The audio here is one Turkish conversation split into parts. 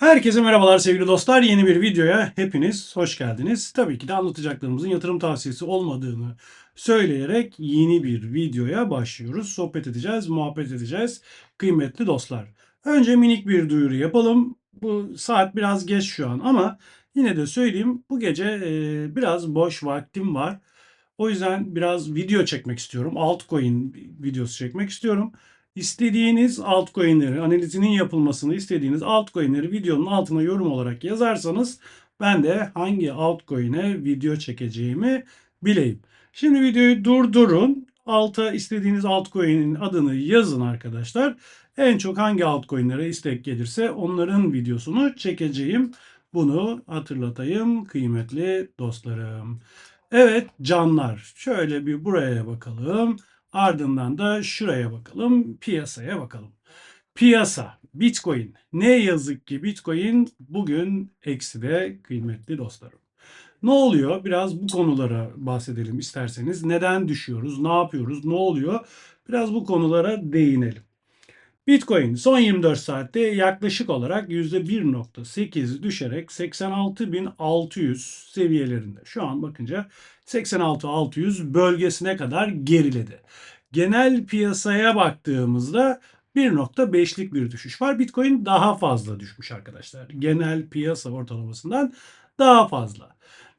Herkese merhabalar sevgili dostlar. Yeni bir videoya hepiniz hoş geldiniz. Tabii ki de anlatacaklarımızın yatırım tavsiyesi olmadığını söyleyerek yeni bir videoya başlıyoruz. Sohbet edeceğiz, muhabbet edeceğiz kıymetli dostlar. Önce minik bir duyuru yapalım. Bu saat biraz geç şu an ama yine de söyleyeyim bu gece e, biraz boş vaktim var. O yüzden biraz video çekmek istiyorum. Altcoin videosu çekmek istiyorum. İstediğiniz altcoin'leri, analizinin yapılmasını istediğiniz altcoin'leri videonun altına yorum olarak yazarsanız ben de hangi altcoin'e video çekeceğimi bileyim. Şimdi videoyu durdurun. Alta istediğiniz altcoin'in adını yazın arkadaşlar. En çok hangi altcoin'lere istek gelirse onların videosunu çekeceğim. Bunu hatırlatayım kıymetli dostlarım. Evet canlar şöyle bir buraya bakalım. Ardından da şuraya bakalım. Piyasaya bakalım. Piyasa, Bitcoin. Ne yazık ki Bitcoin bugün ekside kıymetli dostlarım. Ne oluyor? Biraz bu konulara bahsedelim isterseniz. Neden düşüyoruz? Ne yapıyoruz? Ne oluyor? Biraz bu konulara değinelim. Bitcoin son 24 saatte yaklaşık olarak %1.8 düşerek 86.600 seviyelerinde. Şu an bakınca 86.600 bölgesine kadar geriledi. Genel piyasaya baktığımızda 1.5'lik bir düşüş var. Bitcoin daha fazla düşmüş arkadaşlar. Genel piyasa ortalamasından daha fazla.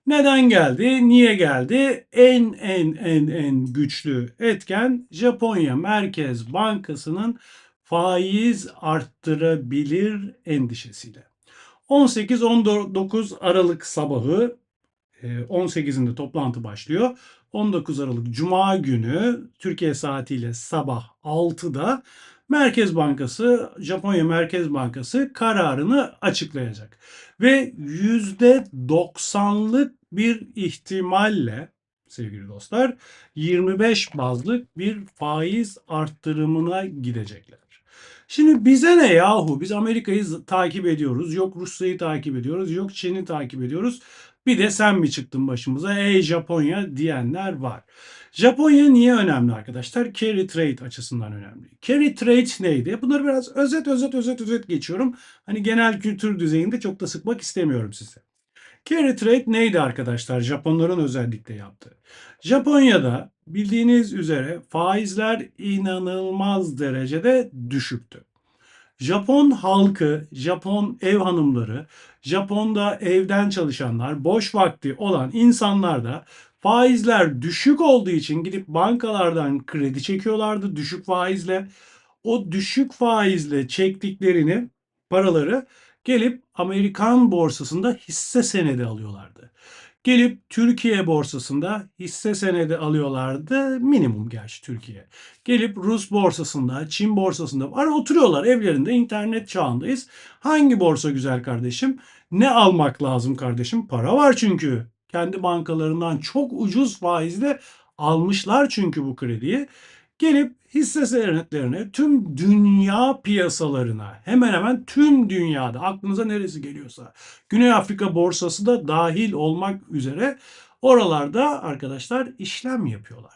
Neden geldi? Niye geldi? En en en en güçlü etken Japonya Merkez Bankası'nın faiz arttırabilir endişesiyle. 18-19 Aralık sabahı 18'inde toplantı başlıyor. 19 Aralık Cuma günü Türkiye saatiyle sabah 6'da Merkez Bankası, Japonya Merkez Bankası kararını açıklayacak. Ve %90'lık bir ihtimalle sevgili dostlar 25 bazlık bir faiz arttırımına gidecekler. Şimdi bize ne yahu? Biz Amerika'yı takip ediyoruz. Yok Rusya'yı takip ediyoruz. Yok Çin'i takip ediyoruz. Bir de sen mi çıktın başımıza? Ey Japonya diyenler var. Japonya niye önemli arkadaşlar? Carry trade açısından önemli. Carry trade neydi? Bunları biraz özet özet özet özet geçiyorum. Hani genel kültür düzeyinde çok da sıkmak istemiyorum size. Carry trade neydi arkadaşlar? Japonların özellikle yaptığı. Japonya'da bildiğiniz üzere faizler inanılmaz derecede düşüktü. Japon halkı, Japon ev hanımları, Japon'da evden çalışanlar, boş vakti olan insanlar da faizler düşük olduğu için gidip bankalardan kredi çekiyorlardı düşük faizle. O düşük faizle çektiklerini, paraları gelip Amerikan borsasında hisse senedi alıyorlardı. Gelip Türkiye borsasında hisse senedi alıyorlardı. Minimum gerçi Türkiye. Gelip Rus borsasında, Çin borsasında var oturuyorlar evlerinde internet çağındayız. Hangi borsa güzel kardeşim? Ne almak lazım kardeşim? Para var çünkü. Kendi bankalarından çok ucuz faizle almışlar çünkü bu krediyi. Gelip hisse senetlerine tüm dünya piyasalarına hemen hemen tüm dünyada aklınıza neresi geliyorsa Güney Afrika borsası da dahil olmak üzere oralarda arkadaşlar işlem yapıyorlar.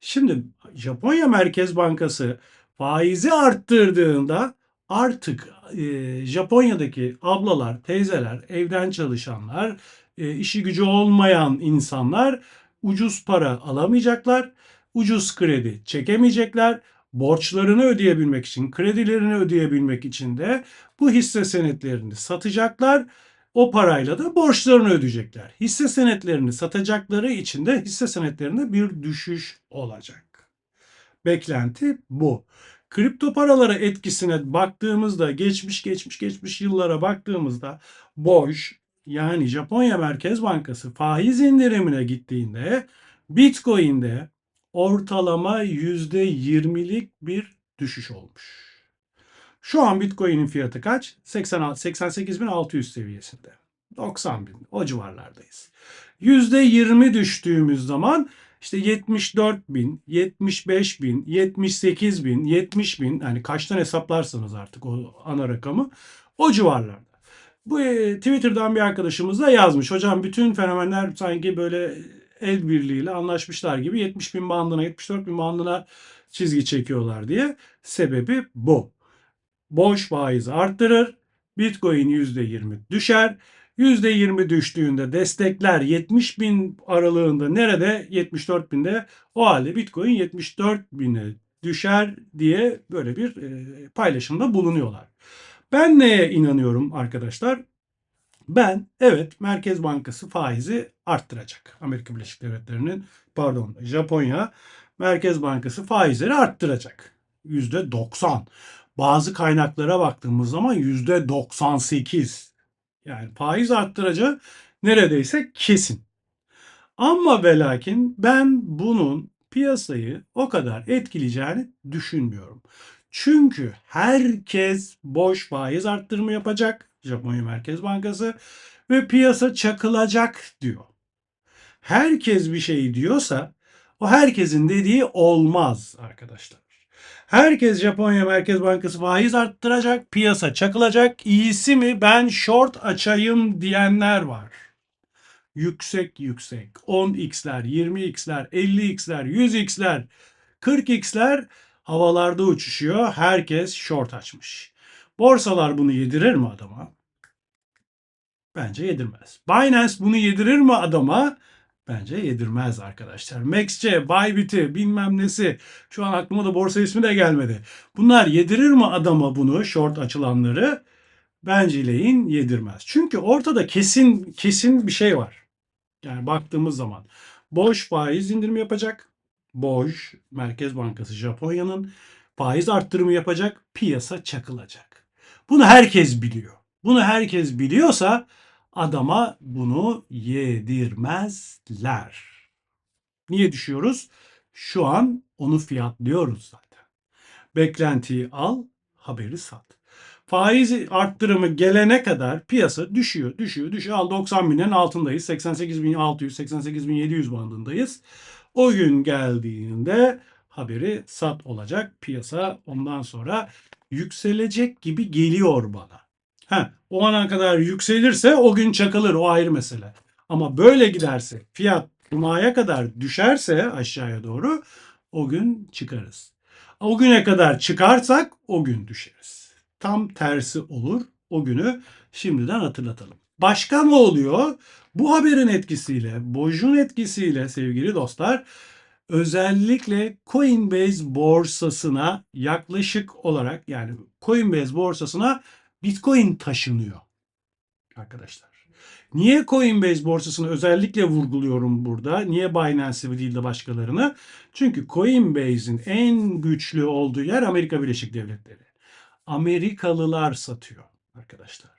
Şimdi Japonya Merkez Bankası faizi arttırdığında artık e, Japonya'daki ablalar, teyzeler, evden çalışanlar, e, işi gücü olmayan insanlar ucuz para alamayacaklar ucuz kredi çekemeyecekler. Borçlarını ödeyebilmek için, kredilerini ödeyebilmek için de bu hisse senetlerini satacaklar. O parayla da borçlarını ödeyecekler. Hisse senetlerini satacakları için de hisse senetlerinde bir düşüş olacak. Beklenti bu. Kripto paralara etkisine baktığımızda geçmiş geçmiş geçmiş yıllara baktığımızda boş yani Japonya Merkez Bankası faiz indirimine gittiğinde Bitcoin'de ortalama %20'lik bir düşüş olmuş. Şu an Bitcoin'in fiyatı kaç? 88.600 seviyesinde. 90 bin o civarlardayız. %20 düştüğümüz zaman işte 74 bin, 75 bin, 78 bin, 70 bin yani kaçtan hesaplarsanız artık o ana rakamı o civarlarda. Bu e, Twitter'dan bir arkadaşımız da yazmış. Hocam bütün fenomenler sanki böyle el birliğiyle anlaşmışlar gibi 70 bin bandına 74 bin bandına çizgi çekiyorlar diye. Sebebi bu. Boş faiz arttırır. Bitcoin %20 düşer. %20 düştüğünde destekler 70 bin aralığında nerede? 74 binde. O halde Bitcoin 74 bine düşer diye böyle bir e, paylaşımda bulunuyorlar. Ben neye inanıyorum arkadaşlar? Ben evet Merkez Bankası faizi arttıracak. Amerika Birleşik Devletleri'nin pardon Japonya Merkez Bankası faizleri arttıracak. %90. Bazı kaynaklara baktığımız zaman %98. Yani faiz arttıracağı neredeyse kesin. Ama ve ben bunun piyasayı o kadar etkileyeceğini düşünmüyorum. Çünkü herkes boş faiz arttırımı yapacak Japonya Merkez Bankası ve piyasa çakılacak diyor. Herkes bir şey diyorsa o herkesin dediği olmaz arkadaşlar. Herkes Japonya Merkez Bankası faiz arttıracak, piyasa çakılacak. İyisi mi ben short açayım diyenler var. Yüksek yüksek 10x'ler, 20x'ler, 50x'ler, 100x'ler, 40x'ler havalarda uçuşuyor. Herkes short açmış. Borsalar bunu yedirir mi adama? Bence yedirmez. Binance bunu yedirir mi adama? Bence yedirmez arkadaşlar. Maxce, Bybit'i bilmem nesi. Şu an aklıma da borsa ismi de gelmedi. Bunlar yedirir mi adama bunu short açılanları? Bence leyin yedirmez. Çünkü ortada kesin kesin bir şey var. Yani baktığımız zaman boş faiz indirimi yapacak. Boş Merkez Bankası Japonya'nın faiz arttırımı yapacak. Piyasa çakılacak. Bunu herkes biliyor. Bunu herkes biliyorsa adama bunu yedirmezler. Niye düşüyoruz? Şu an onu fiyatlıyoruz zaten. Beklentiyi al, haberi sat. Faiz arttırımı gelene kadar piyasa düşüyor, düşüyor, düşüyor. Al 90 binin altındayız. 88.600, 88.700 bandındayız. O gün geldiğinde haberi sat olacak. Piyasa ondan sonra yükselecek gibi geliyor bana. Ha, o ana kadar yükselirse o gün çakılır o ayrı mesele. Ama böyle giderse fiyat Cuma'ya kadar düşerse aşağıya doğru o gün çıkarız. O güne kadar çıkarsak o gün düşeriz. Tam tersi olur. O günü şimdiden hatırlatalım. Başka ne oluyor? Bu haberin etkisiyle, Boj'un etkisiyle sevgili dostlar özellikle Coinbase borsasına yaklaşık olarak yani Coinbase borsasına Bitcoin taşınıyor arkadaşlar. Niye Coinbase borsasını özellikle vurguluyorum burada? Niye Binance'i değil de başkalarını? Çünkü Coinbase'in en güçlü olduğu yer Amerika Birleşik Devletleri. Amerikalılar satıyor arkadaşlar.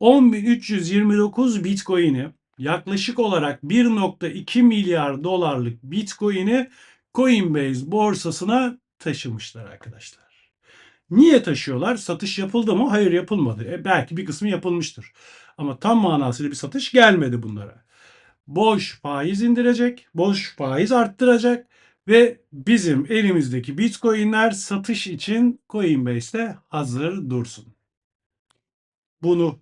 10.329 Bitcoin'i yaklaşık olarak 1.2 milyar dolarlık Bitcoin'i Coinbase borsasına taşımışlar arkadaşlar. Niye taşıyorlar? Satış yapıldı mı? Hayır yapılmadı. E, belki bir kısmı yapılmıştır. Ama tam manasıyla bir satış gelmedi bunlara. Boş faiz indirecek, boş faiz arttıracak ve bizim elimizdeki Bitcoin'ler satış için Coinbase'te hazır dursun. Bunu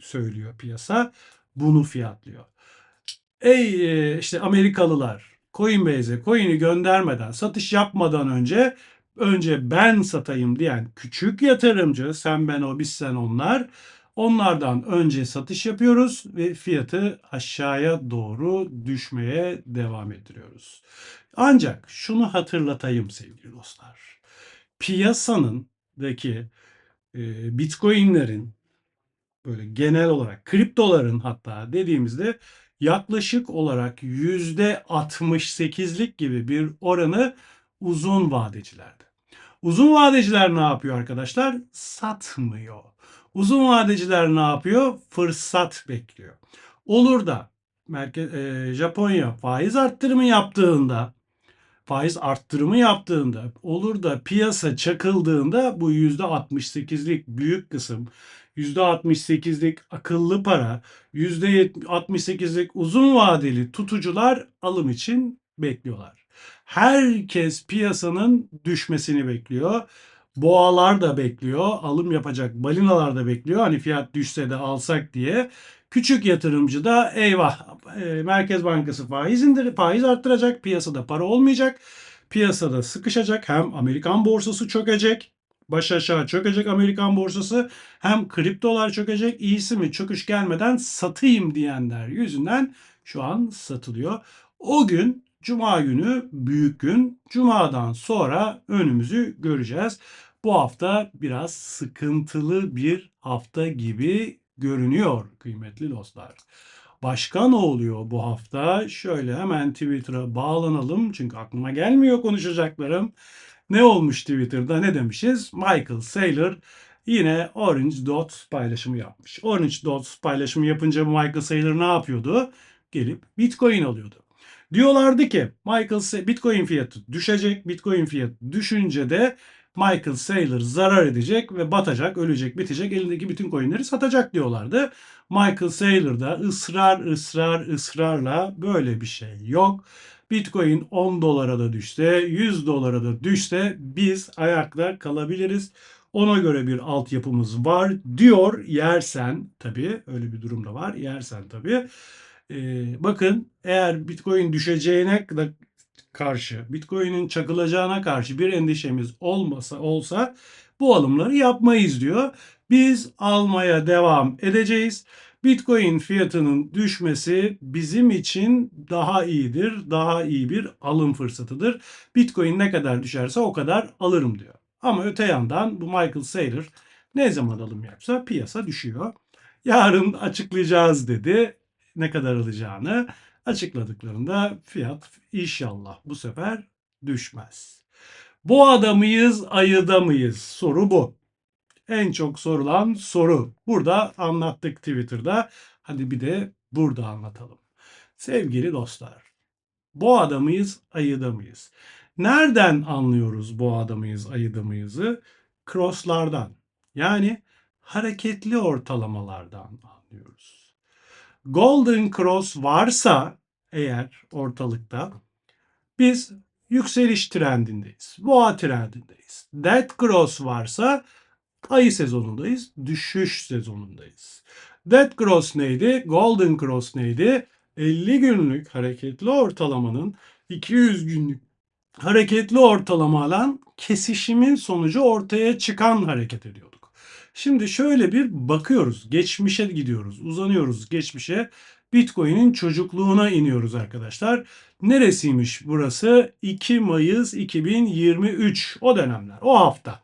söylüyor piyasa. Bunu fiyatlıyor. Ey e, işte Amerikalılar Coinbase'e coin'i göndermeden, satış yapmadan önce önce ben satayım diyen küçük yatırımcı, sen ben o biz sen onlar, onlardan önce satış yapıyoruz ve fiyatı aşağıya doğru düşmeye devam ettiriyoruz. Ancak şunu hatırlatayım sevgili dostlar. Piyasanındaki e, bitcoinlerin böyle genel olarak kriptoların hatta dediğimizde yaklaşık olarak yüzde 68'lik gibi bir oranı uzun vadecilerde. Uzun vadeciler ne yapıyor arkadaşlar? Satmıyor. Uzun vadeciler ne yapıyor? Fırsat bekliyor. Olur da Merkez, e, Japonya faiz arttırımı yaptığında faiz arttırımı yaptığında olur da piyasa çakıldığında bu %68'lik büyük kısım %68'lik akıllı para, %68'lik uzun vadeli tutucular alım için bekliyorlar. Herkes piyasanın düşmesini bekliyor. Boğalar da bekliyor. Alım yapacak balinalar da bekliyor. Hani fiyat düşse de alsak diye. Küçük yatırımcı da eyvah e, Merkez Bankası faiz indir faiz arttıracak. Piyasada para olmayacak. Piyasada sıkışacak. Hem Amerikan borsası çökecek. Baş aşağı çökecek Amerikan borsası hem kriptolar çökecek. İyisi mi çöküş gelmeden satayım diyenler yüzünden şu an satılıyor. O gün Cuma günü büyük gün. Cuma'dan sonra önümüzü göreceğiz. Bu hafta biraz sıkıntılı bir hafta gibi görünüyor kıymetli dostlar. Başka ne oluyor bu hafta? Şöyle hemen Twitter'a bağlanalım çünkü aklıma gelmiyor konuşacaklarım. Ne olmuş Twitter'da ne demişiz? Michael Saylor yine Orange Dot paylaşımı yapmış. Orange Dot paylaşımı yapınca Michael Saylor ne yapıyordu? Gelip Bitcoin alıyordu. Diyorlardı ki Michael Bitcoin fiyatı düşecek. Bitcoin fiyatı düşünce de Michael Saylor zarar edecek ve batacak, ölecek, bitecek. Elindeki bütün coinleri satacak diyorlardı. Michael Saylor da ısrar ısrar ısrarla böyle bir şey yok. Bitcoin 10 dolara da düşse, 100 dolara da düşse biz ayakta kalabiliriz. Ona göre bir altyapımız var diyor yersen tabii öyle bir durum da var yersen tabii. Ee, bakın eğer Bitcoin düşeceğine karşı, Bitcoin'in çakılacağına karşı bir endişemiz olmasa olsa bu alımları yapmayız diyor. Biz almaya devam edeceğiz. Bitcoin fiyatının düşmesi bizim için daha iyidir, daha iyi bir alım fırsatıdır. Bitcoin ne kadar düşerse o kadar alırım diyor. Ama öte yandan bu Michael Saylor ne zaman alım yapsa piyasa düşüyor. Yarın açıklayacağız dedi ne kadar alacağını açıkladıklarında fiyat inşallah bu sefer düşmez. Boğada mıyız, ayıda mıyız? Soru bu. En çok sorulan soru. Burada anlattık Twitter'da. Hadi bir de burada anlatalım. Sevgili dostlar, boğada mıyız, ayıda mıyız? Nereden anlıyoruz boğada mıyız, ayıda mıyızı? Crosslardan. Yani hareketli ortalamalardan anlıyoruz. Golden Cross varsa eğer ortalıkta biz yükseliş trendindeyiz. Boğa trendindeyiz. Dead Cross varsa ayı sezonundayız. Düşüş sezonundayız. Dead Cross neydi? Golden Cross neydi? 50 günlük hareketli ortalamanın 200 günlük hareketli ortalama alan kesişimin sonucu ortaya çıkan hareket ediyorduk. Şimdi şöyle bir bakıyoruz. Geçmişe gidiyoruz. Uzanıyoruz geçmişe. Bitcoin'in çocukluğuna iniyoruz arkadaşlar. Neresiymiş burası? 2 Mayıs 2023 o dönemler, o hafta.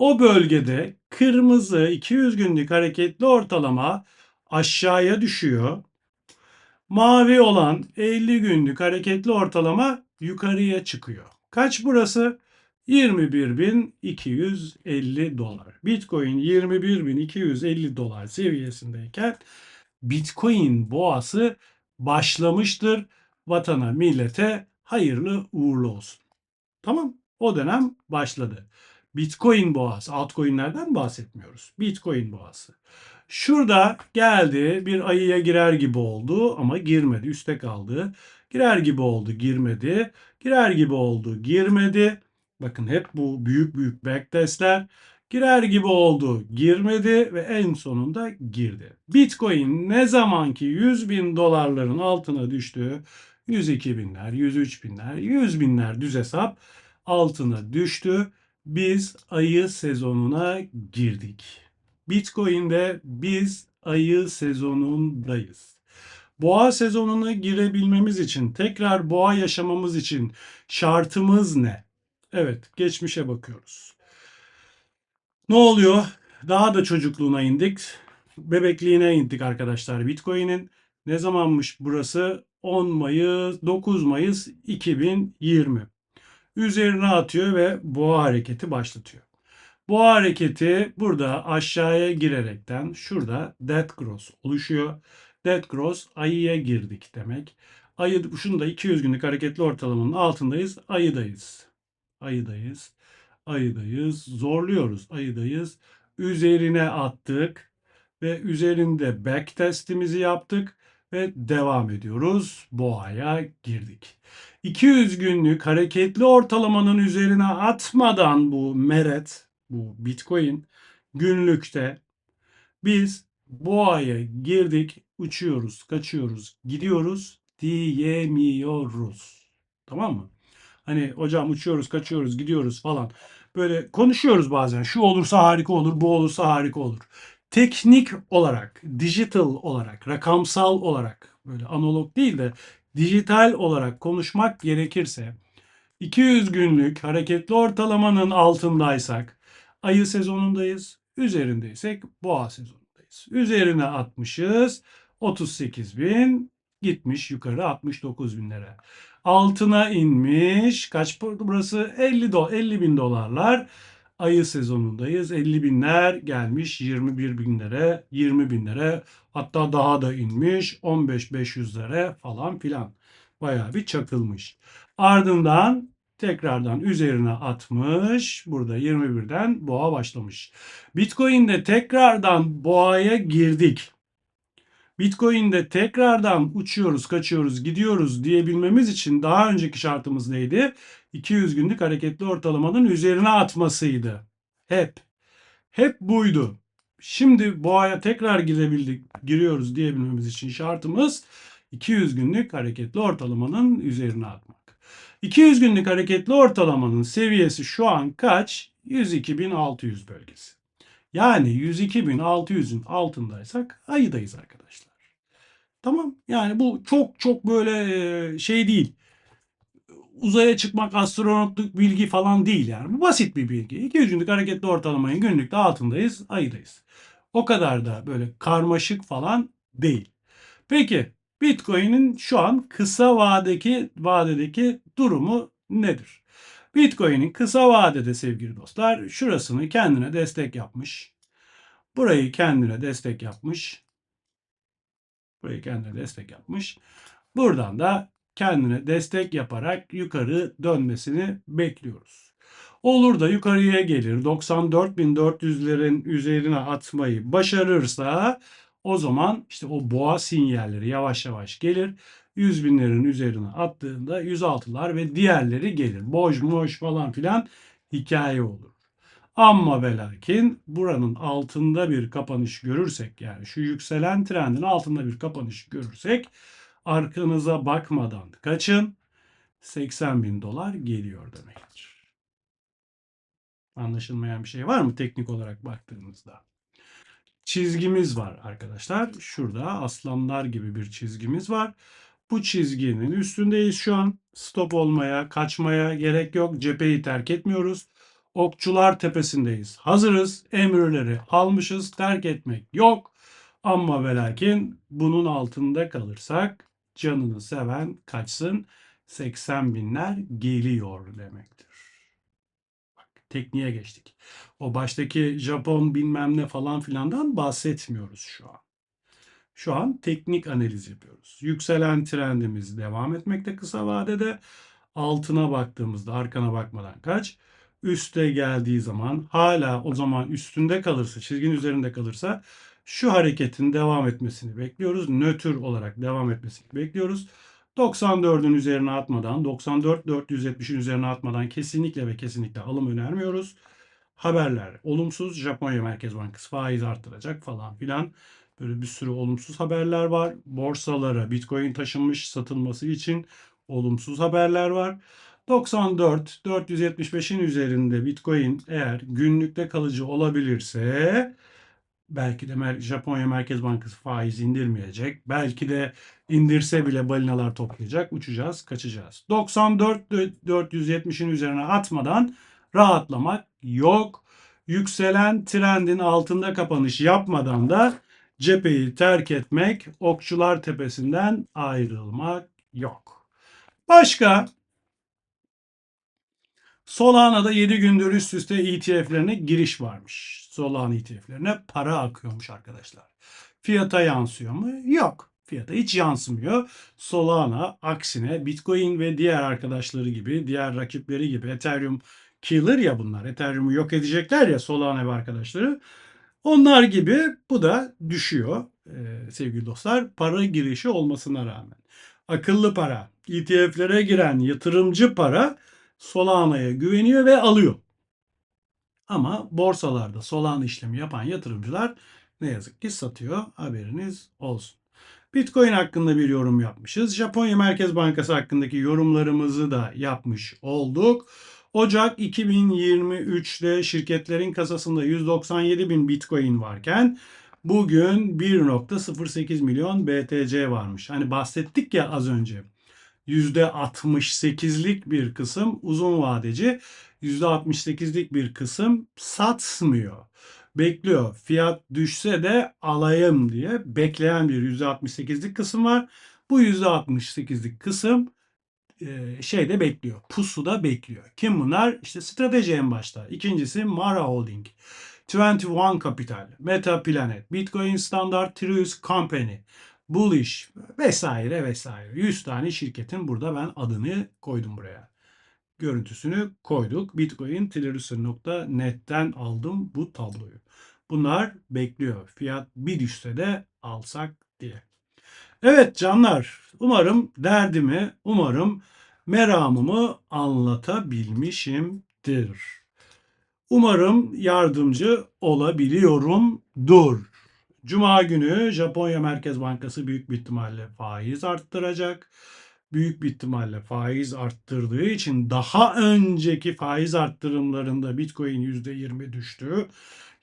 O bölgede kırmızı 200 günlük hareketli ortalama aşağıya düşüyor. Mavi olan 50 günlük hareketli ortalama yukarıya çıkıyor. Kaç burası? 21.250 dolar. Bitcoin 21.250 dolar seviyesindeyken Bitcoin boğası başlamıştır. Vatana, millete hayırlı uğurlu olsun. Tamam. O dönem başladı. Bitcoin boğası. Altcoin'lerden bahsetmiyoruz. Bitcoin boğası. Şurada geldi bir ayıya girer gibi oldu ama girmedi. Üste kaldı. Girer gibi oldu girmedi. Girer gibi oldu girmedi. Bakın hep bu büyük büyük backtestler. Girer gibi oldu girmedi ve en sonunda girdi. Bitcoin ne zaman ki 100 bin dolarların altına düştü 102 binler, 103 binler, 100 binler düz hesap altına düştü. Biz ayı sezonuna girdik. Bitcoin'de biz ayı sezonundayız. Boğa sezonuna girebilmemiz için, tekrar boğa yaşamamız için şartımız ne? Evet, geçmişe bakıyoruz. Ne oluyor? Daha da çocukluğuna indik. Bebekliğine indik arkadaşlar Bitcoin'in. Ne zamanmış burası? 10 Mayıs, 9 Mayıs 2020. Üzerine atıyor ve boğa hareketi başlatıyor. Boğa hareketi burada aşağıya girerekten şurada dead cross oluşuyor. Dead cross ayıya girdik demek. Ayı, şunu da 200 günlük hareketli ortalamanın altındayız. Ayıdayız. Ayıdayız. Ayıdayız. Zorluyoruz. Ayıdayız. Üzerine attık ve üzerinde back testimizi yaptık ve devam ediyoruz. Boğaya girdik. 200 günlük hareketli ortalamanın üzerine atmadan bu meret, bu bitcoin günlükte biz boğaya girdik, uçuyoruz, kaçıyoruz, gidiyoruz diyemiyoruz. Tamam mı? Hani hocam uçuyoruz, kaçıyoruz, gidiyoruz falan. böyle konuşuyoruz bazen. Şu olursa harika olur, bu olursa harika olur. Teknik olarak, digital olarak, rakamsal olarak böyle analog değil de dijital olarak konuşmak gerekirse 200 günlük hareketli ortalamanın altındaysak ayı sezonundayız. Üzerindeysek boğa sezonundayız. Üzerine atmışız. 38 bin gitmiş yukarı 69 binlere. Altına inmiş. Kaç burası? 50, do 50 bin dolarlar. Ayı sezonundayız. 50 binler gelmiş 21 binlere, 20 binlere hatta daha da inmiş 15 500'lere falan filan. Bayağı bir çakılmış. Ardından tekrardan üzerine atmış. Burada 21'den boğa başlamış. Bitcoin'de tekrardan boğaya girdik. Bitcoin'de tekrardan uçuyoruz, kaçıyoruz, gidiyoruz diyebilmemiz için daha önceki şartımız neydi? 200 günlük hareketli ortalamanın üzerine atmasıydı. Hep. Hep buydu. Şimdi boğaya tekrar girebildik, giriyoruz diyebilmemiz için şartımız 200 günlük hareketli ortalamanın üzerine atmak. 200 günlük hareketli ortalamanın seviyesi şu an kaç? 102.600 bölgesi. Yani 102.600'ün altındaysak ayıdayız arkadaşlar. Tamam yani bu çok çok böyle şey değil. Uzaya çıkmak astronotluk bilgi falan değil yani. Bu basit bir bilgi. 200 günlük hareketli ortalamanın günlükte altındayız, ayıdayız. O kadar da böyle karmaşık falan değil. Peki Bitcoin'in şu an kısa vadedeki vadedeki durumu nedir? Bitcoin'in kısa vadede sevgili dostlar şurasını kendine destek yapmış. Burayı kendine destek yapmış. Burayı kendine destek yapmış. Buradan da kendine destek yaparak yukarı dönmesini bekliyoruz. Olur da yukarıya gelir 94.400'lerin üzerine atmayı başarırsa o zaman işte o boğa sinyalleri yavaş yavaş gelir. 100 binlerin üzerine attığında 106'lar ve diğerleri gelir. Boş moş falan filan hikaye olur. Ama ve lakin buranın altında bir kapanış görürsek yani şu yükselen trendin altında bir kapanış görürsek arkanıza bakmadan kaçın 80 bin dolar geliyor demektir. Anlaşılmayan bir şey var mı teknik olarak baktığımızda? Çizgimiz var arkadaşlar. Şurada aslanlar gibi bir çizgimiz var. Bu çizginin üstündeyiz şu an. Stop olmaya, kaçmaya gerek yok. Cepheyi terk etmiyoruz. Okçular tepesindeyiz. Hazırız. Emirleri almışız. Terk etmek yok. Ama ve lakin bunun altında kalırsak canını seven kaçsın. 80 binler geliyor demektir. Bak tekniğe geçtik. O baştaki Japon bilmem ne falan filandan bahsetmiyoruz şu an. Şu an teknik analiz yapıyoruz. Yükselen trendimiz devam etmekte kısa vadede. Altına baktığımızda arkana bakmadan kaç. Üste geldiği zaman hala o zaman üstünde kalırsa, çizginin üzerinde kalırsa şu hareketin devam etmesini bekliyoruz. Nötr olarak devam etmesini bekliyoruz. 94'ün üzerine atmadan, 94 470'in üzerine atmadan kesinlikle ve kesinlikle alım önermiyoruz. Haberler olumsuz. Japonya Merkez Bankası faiz arttıracak falan filan. Böyle bir sürü olumsuz haberler var. Borsalara Bitcoin taşınmış satılması için olumsuz haberler var. 94 475'in üzerinde Bitcoin eğer günlükte kalıcı olabilirse belki de Japonya Merkez Bankası faiz indirmeyecek. Belki de indirse bile balinalar toplayacak. Uçacağız, kaçacağız. 94 470'in üzerine atmadan rahatlamak yok. Yükselen trendin altında kapanış yapmadan da cepheyi terk etmek, okçular tepesinden ayrılmak yok. Başka Solana'da 7 gündür üst üste ETF'lerine giriş varmış. Solana ETF'lerine para akıyormuş arkadaşlar. Fiyata yansıyor mu? Yok. Fiyata hiç yansımıyor. Solana aksine Bitcoin ve diğer arkadaşları gibi, diğer rakipleri gibi Ethereum killer ya bunlar. Ethereum'u yok edecekler ya Solana ve arkadaşları. Onlar gibi bu da düşüyor ee, sevgili dostlar. Para girişi olmasına rağmen. Akıllı para, ETF'lere giren yatırımcı para Solana'ya güveniyor ve alıyor. Ama borsalarda Solana işlemi yapan yatırımcılar ne yazık ki satıyor. Haberiniz olsun. Bitcoin hakkında bir yorum yapmışız. Japonya Merkez Bankası hakkındaki yorumlarımızı da yapmış olduk. Ocak 2023'te şirketlerin kasasında 197 bin Bitcoin varken bugün 1.08 milyon BTC varmış. Hani bahsettik ya az önce. %68'lik bir kısım uzun vadeci, %68'lik bir kısım satmıyor. Bekliyor. Fiyat düşse de alayım diye bekleyen bir %68'lik kısım var. Bu %68'lik kısım e, şeyde bekliyor. Pusuda bekliyor. Kim bunlar? İşte strateji en başta. İkincisi Mara Holding. 21 Capital, Meta Planet, Bitcoin Standard, Trius Company, Bullish vesaire vesaire. 100 tane şirketin burada ben adını koydum buraya. Görüntüsünü koyduk. Bitcoin Triuser.net'ten aldım bu tabloyu. Bunlar bekliyor. Fiyat bir düşse de alsak diye. Evet canlar, umarım derdimi, umarım meramımı anlatabilmişimdir. Umarım yardımcı olabiliyorumdur. Cuma günü Japonya Merkez Bankası büyük bir ihtimalle faiz arttıracak. Büyük bir ihtimalle faiz arttırdığı için daha önceki faiz arttırımlarında Bitcoin %20 düştü.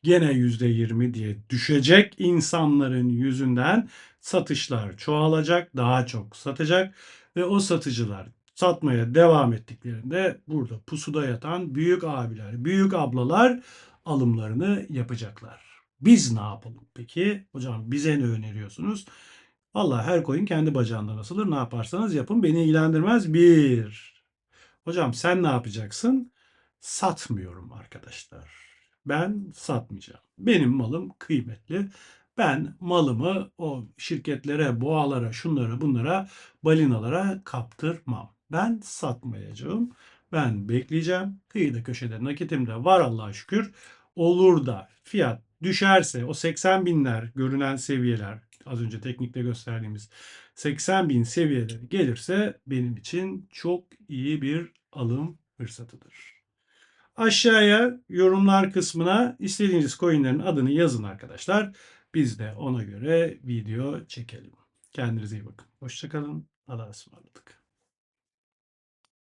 Gene %20 diye düşecek insanların yüzünden satışlar çoğalacak, daha çok satacak ve o satıcılar satmaya devam ettiklerinde burada pusuda yatan büyük abiler, büyük ablalar alımlarını yapacaklar. Biz ne yapalım peki? Hocam bize ne öneriyorsunuz? Valla her koyun kendi bacağından asılır. Ne yaparsanız yapın beni ilgilendirmez. Bir. Hocam sen ne yapacaksın? Satmıyorum arkadaşlar. Ben satmayacağım. Benim malım kıymetli. Ben malımı o şirketlere, boğalara, şunlara, bunlara, balinalara kaptırmam. Ben satmayacağım. Ben bekleyeceğim. Kıyıda köşede nakitim de var Allah'a şükür. Olur da fiyat düşerse o 80 binler görünen seviyeler az önce teknikte gösterdiğimiz 80 bin seviyeleri gelirse benim için çok iyi bir alım fırsatıdır. Aşağıya yorumlar kısmına istediğiniz coinlerin adını yazın arkadaşlar. Biz de ona göre video çekelim. Kendinize iyi bakın. Hoşçakalın. Allah'a ısmarladık.